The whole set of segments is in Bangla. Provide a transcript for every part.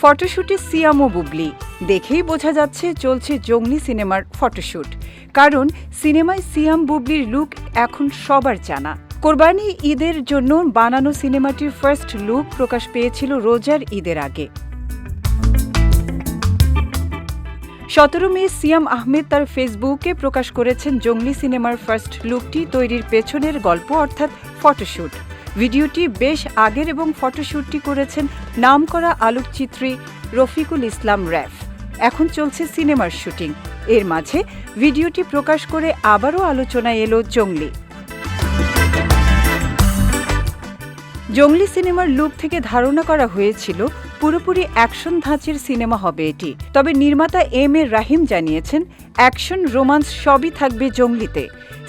ফটোশুটে সিয়াম বুবলি। দেখেই বোঝা যাচ্ছে চলছে জঙ্গলি সিনেমার ফটোশুট। কারণ সিনেমায় সিয়াম বুবলির লুক এখন সবার জানা। কোরবানি ঈদের জন্য বানানো সিনেমাটির ফার্স্ট লুক প্রকাশ পেয়েছিল রোজার ঈদের আগে। সতেরো মে সিয়াম আহমেদ তার ফেসবুকে প্রকাশ করেছেন জঙ্গলি সিনেমার ফার্স্ট লুকটি তৈরির পেছনের গল্প অর্থাৎ ফটোশুট। ভিডিওটি বেশ আগের এবং ফটোশ্যুটটি করেছেন নামকরা আলোকচিত্রী রফিকুল ইসলাম র্যাফ। এখন চলছে সিনেমার শুটিং। এর মাঝে ভিডিওটি প্রকাশ করে আবারও আলোচনায় এলো জঙ্গলি। জঙ্গলি সিনেমার লুক থেকে ধারণা করা হয়েছিল, পুরোপুরি অ্যাকশন ধাঁচের সিনেমা হবে এটি। তবে নির্মাতা এম এ রাহিম জানিয়েছেন, অ্যাকশন রোমান্স সবই থাকবে জঙ্গলিতে।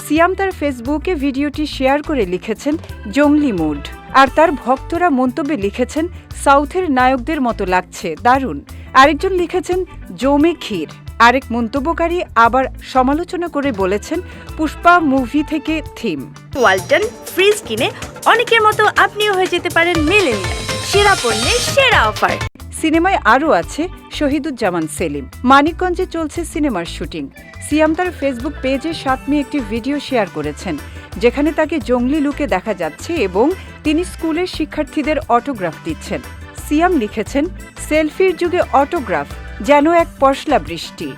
সিয়াম তার ফেসবুকে ভিডিওটি শেয়ার করে লিখেছেন, জঙ্গলি মুড। আর তার ভক্তরা মন্তব্যে লিখেছেন, সাউথের নায়কদের মতো লাগছে। দারুণ। আরেকজন লিখেছেন, জমে ক্ষীর। আরেক মন্তব্যকারী আবার সমালোচনা করে বলেছেন পুষ্পা মুভি থেকে থিম। ওয়ালটন ফ্রিজ কিনে অনেকের মতো আপনিও হয়ে যেতে পারেন মেলেনিয়া সেরা পণ্যের সেরা অফার। সিনেমায় আরও আছে শহীদুজ্জামান সেলিম। মানিকগঞ্জে চলছে সিনেমার শুটিং। সিয়াম তার ফেসবুক পেজে সাত মে একটি ভিডিও শেয়ার করেছেন যেখানে তাকে জঙ্গলি লুকে দেখা যাচ্ছে এবং তিনি স্কুলের শিক্ষার্থীদের অটোগ্রাফ দিচ্ছেন। সিয়াম লিখেছেন সেলফির যুগে অটোগ্রাফ যেন এক পশলা বৃষ্টি।